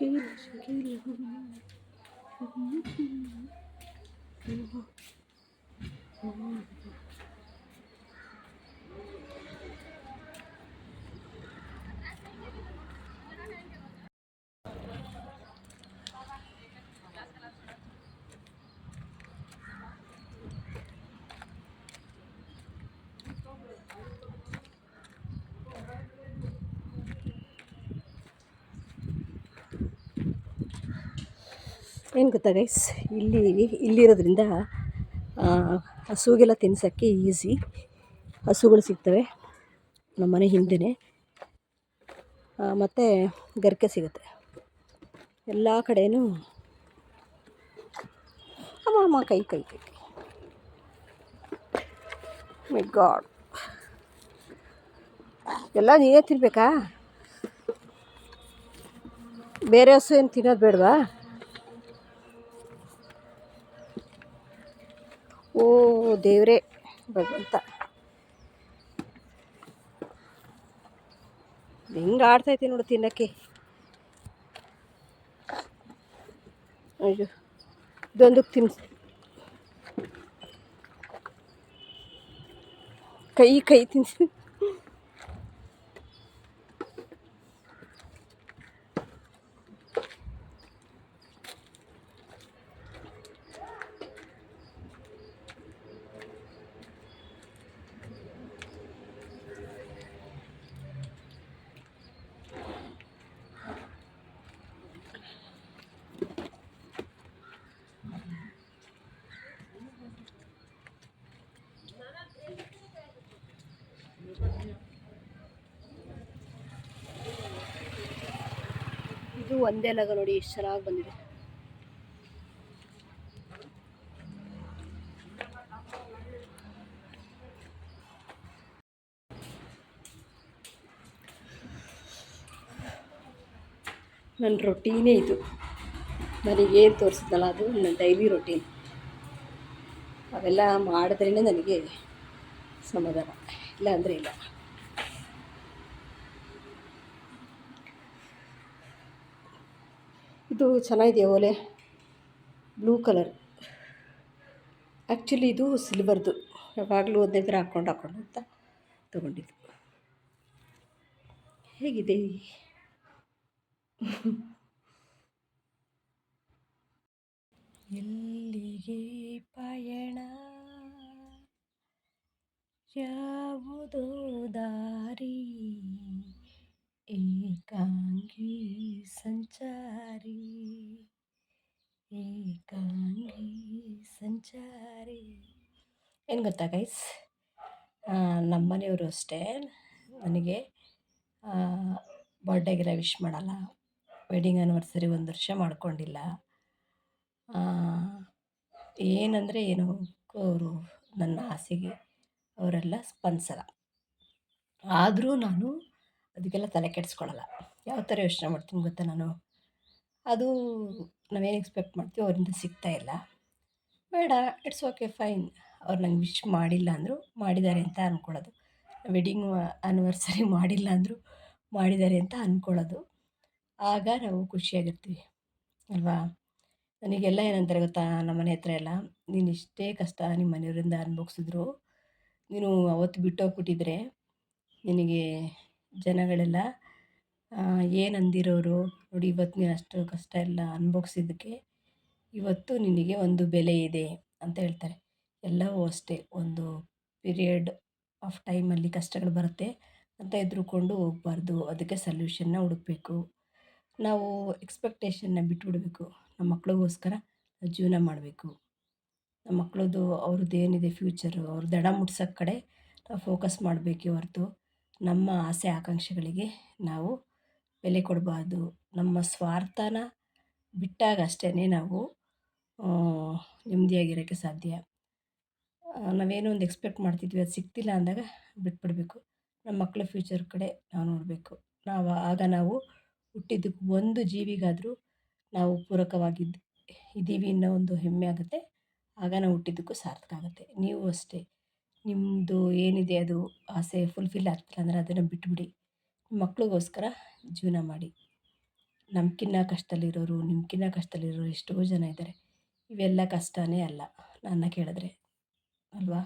Shakira, Shakira. Oh, oh. ಏನು ಗೊತ್ತಾ guys ಇಲ್ಲಿ, ಇಲ್ಲಿರೋದ್ರಿಂದ ಹಸುಗೆಲ್ಲ ತಿನ್ಸೋಕ್ಕೆ ಈಸಿ ಹಸುಗಳು ಸಿಗ್ತವೆ ನಮ್ಮ ಮನೆ ಹಿಂದೆ ಮತ್ತು ಗರಿಕೆ ಸಿಗುತ್ತೆ. ಎಲ್ಲ ಕಡೆಯೂ ಅಮ್ಮ ಅಮ್ಮ, ಕೈ ಕೈ ಕೈ ಮೈ ಗಾಡ್ ಎಲ್ಲ ನೀನೇ ತಿನ್ಬೇಕಾ? ಬೇರೆ ಹಸು ಏನು ತಿನ್ನೋದು ಬೇಡವಾ? ಓ ದೇವ್ರೇ ಭಗವಂತ. ಹೆಂಗೆ ಆಡ್ತೈತಿ ನೋಡು ತಿನ್ನೋಕ್ಕೆ. ಅಯ್ಯೋ ಇದೊಂದಕ್ಕೆ ತಿನ್ಸ್ ಕೈ ಕೈ ತಿನ್ಸಿ ಇದು ಒಂದೇ ಲಗ ನೋಡಿ ಎಷ್ಟು ಚೆನ್ನಾಗಿ ಬಂದಿದೆ. ನನ್ನ ರೊಟೀನೇ ಇದು. ನನಗೇನು ತೋರಿಸಿದ್ನಲ್ಲ ಅದು? ನನ್ನ ಡೈಲಿ ರೊಟೀನ್ ಅವೆಲ್ಲ ಮಾಡಿದ್ರೇ ನನಗೆ ಸಮಾಧಾನ. ಇಲ್ಲ ಅಂದರೆ ಇಲ್ಲ. ಇದು ಚೆನ್ನಾಗಿದೆ ಓಲೆ? Blue colour. ಆ್ಯಕ್ಚುಲಿ ಇದು ಸಿಲ್ವರ್ದು. ಯಾವಾಗಲೂ ಒಂದೇ ಥರ ಹಾಕ್ಕೊಂಡು ಹಾಕ್ಕೊಂಡು ಅಂತ ತೊಗೊಂಡಿದ್ದು. ಹೇಗಿದೆ? ಎಲ್ಲಿಗೆ ಪಯಣ? ಯಾವುದೋ ದಾರಿ ಏಕಾಂಗಿ ಸಂಚಾರಿ ಸಂಚಾರಿ. ಏನು ಗೊತ್ತಾ ಗೈಸ್ ನಮ್ಮ ಮನೆಯವರು ಅಷ್ಟೇ. ನನಗೆ ಬರ್ಡೇಗೆಲ್ಲ ವಿಶ್ ಮಾಡಲ್ಲ. ವೆಡ್ಡಿಂಗ್ ಆ್ಯನಿವರ್ಸರಿ ಒಂದು ವರ್ಷ ಮಾಡ್ಕೊಂಡಿಲ್ಲ. ಏನಂದರೆ ಏನು ಅವರು ನನ್ನ ಆಸೆಗೆ ಅವರೆಲ್ಲ ಸ್ಪಂದಿಸಲ್ಲ ಆದರೂ ನಾನು ಅದಕ್ಕೆಲ್ಲ ತಲೆ ಕೆಡಿಸ್ಕೊಳ್ಳಲ್ಲ ಯಾವ ಥರ ಯೋಚನೆ ಮಾಡ್ತೀನಿ ಗೊತ್ತಾ ನಾನು? ಅದು ನಾವೇನು ಎಕ್ಸ್ಪೆಕ್ಟ್ ಮಾಡ್ತೀವಿ ಅವರಿಂದ ಸಿಗ್ತಾ ಇಲ್ಲ. ಬೇಡ ಇಟ್ಸ್ ಓಕೆ ಫೈನ್ ಅವ್ರು ನಂಗೆ ವಿಶ್ ಮಾಡಿಲ್ಲ ಅಂದರು, ಮಾಡಿದ್ದಾರೆ ಅಂತ ಅಂದ್ಕೊಳ್ಳೋದು ವೆಡ್ಡಿಂಗ್ ಆ್ಯನಿವರ್ಸರಿ ಮಾಡಿಲ್ಲ ಅಂದರು, ಮಾಡಿದ್ದಾರೆ ಅಂತ ಅಂದ್ಕೊಳ್ಳೋದು ಆಗ ನಾವು ಖುಷಿಯಾಗಿರ್ತೀವಿ, ಅಲ್ವಾ? ನನಗೆಲ್ಲ ಏನಂತಾರೆ ಗೊತ್ತಾ, ನಮ್ಮ ಮನೆ ಹತ್ರ ಎಲ್ಲ, ನೀನು ಇಷ್ಟೇ ಕಷ್ಟ ನಿಮ್ಮ ಮನೆಯವರಿಂದ ಅನುಭವಿಸಿದ್ರು. ನೀನು ಅವತ್ತು ಬಿಟ್ಟೋಗ್ಬಿಟ್ಟಿದ್ರೆ, ನಿನಗೆ ಜನಗಳೆಲ್ಲ ಏನು ಅಂದಿರೋರು ನೋಡಿ, ಇವತ್ತು ನೀನು ಅಷ್ಟು ಕಷ್ಟ ಎಲ್ಲ ಅನುಭವಿಸಿದ್ದಕ್ಕೆ ಇವತ್ತು ನಿನಗೆ ಒಂದು ಬೆಲೆ ಇದೆ ಅಂತ ಹೇಳ್ತಾರೆ. ಎಲ್ಲವೂ ಅಷ್ಟೇ, ಒಂದು ಪೀರಿಯಡ್ ಆಫ್ ಟೈಮಲ್ಲಿ ಕಷ್ಟಗಳು ಬರುತ್ತೆ ಅಂತ ಎದುರುಕೊಂಡು ಹೋಗ್ಬಾರ್ದು, ಅದಕ್ಕೆ ಸಲ್ಯೂಷನ್ನ ಹುಡುಕಬೇಕು. ನಾವು ಎಕ್ಸ್ಪೆಕ್ಟೇಷನ್ನ ಬಿಟ್ಬಿಡಬೇಕು, ನಮ್ಮ ಮಕ್ಳಿಗೋಸ್ಕರ ಜೀವನ ಮಾಡಬೇಕು. ನಮ್ಮ ಮಕ್ಳದ್ದು ಅವ್ರದ್ದು ಏನಿದೆ ಫ್ಯೂಚರು, ಅವ್ರ ದಡ ಮುಟ್ಸೋ ಕಡೆ ನಾವು ಫೋಕಸ್ ಮಾಡಬೇಕು ಹೊರತು ನಮ್ಮ ಆಸೆ ಆಕಾಂಕ್ಷೆಗಳಿಗೆ ನಾವು ಬೆಲೆ ಕೊಡಬಾರ್ದು. ನಮ್ಮ ಸ್ವಾರ್ಥನ ಬಿಟ್ಟಾಗ ಅಷ್ಟೇ ನಾವು ನೆಮ್ಮದಿಯಾಗಿರೋಕ್ಕೆ ಸಾಧ್ಯ. ನಾವೇನೋ ಒಂದು ಎಕ್ಸ್ಪೆಕ್ಟ್ ಮಾಡ್ತಿದ್ವಿ ಅದು ಸಿಗ್ತಿಲ್ಲ ಅಂದಾಗ ಬಿಟ್ಬಿಡಬೇಕು. ನಮ್ಮ ಮಕ್ಕಳ ಫ್ಯೂಚರ್ ಕಡೆ ನಾವು ನೋಡಬೇಕು. ನಾವು, ಆಗ ನಾವು ಹುಟ್ಟಿದ್ದಕ್ಕೆ ಒಂದು ಜೀವಿಗಾದರೂ ನಾವು ಪೂರಕವಾಗಿದ್ದು ಇದ್ದೀವಿ ಅನ್ನೋ ಒಂದು ಹೆಮ್ಮೆ ಆಗುತ್ತೆ. ಆಗ ನಾವು ಹುಟ್ಟಿದ್ದಕ್ಕೂ ಸಾರ್ಥಕ ಆಗುತ್ತೆ. ನೀವು ಅಷ್ಟೇ. ನಿಮ್ಮದು ಏನಿದೆ ಅದು ಆಸೆ ಫುಲ್ಫಿಲ್ ಆಗ್ತಿಲ್ಲ ಅಂದರೆ ಅದನ್ನು ಬಿಟ್ಬಿಡಿ. ಮಕ್ಳಿಗೋಸ್ಕರ ಜೀವನ ಮಾಡಿ. ನಮ್ಕಿನ್ನ ಕಷ್ಟದಲ್ಲಿರೋರು, ನಿಮ್ಕಿನ್ನ ಕಷ್ಟದಲ್ಲಿರೋರು ಎಷ್ಟೋ ಜನ ಇದ್ದಾರೆ. ಇವೆಲ್ಲ ಕಷ್ಟನೇ ಅಲ್ಲ ನನ್ನ ಕೇಳಿದ್ರೆ. ಅಲ್ವಾ?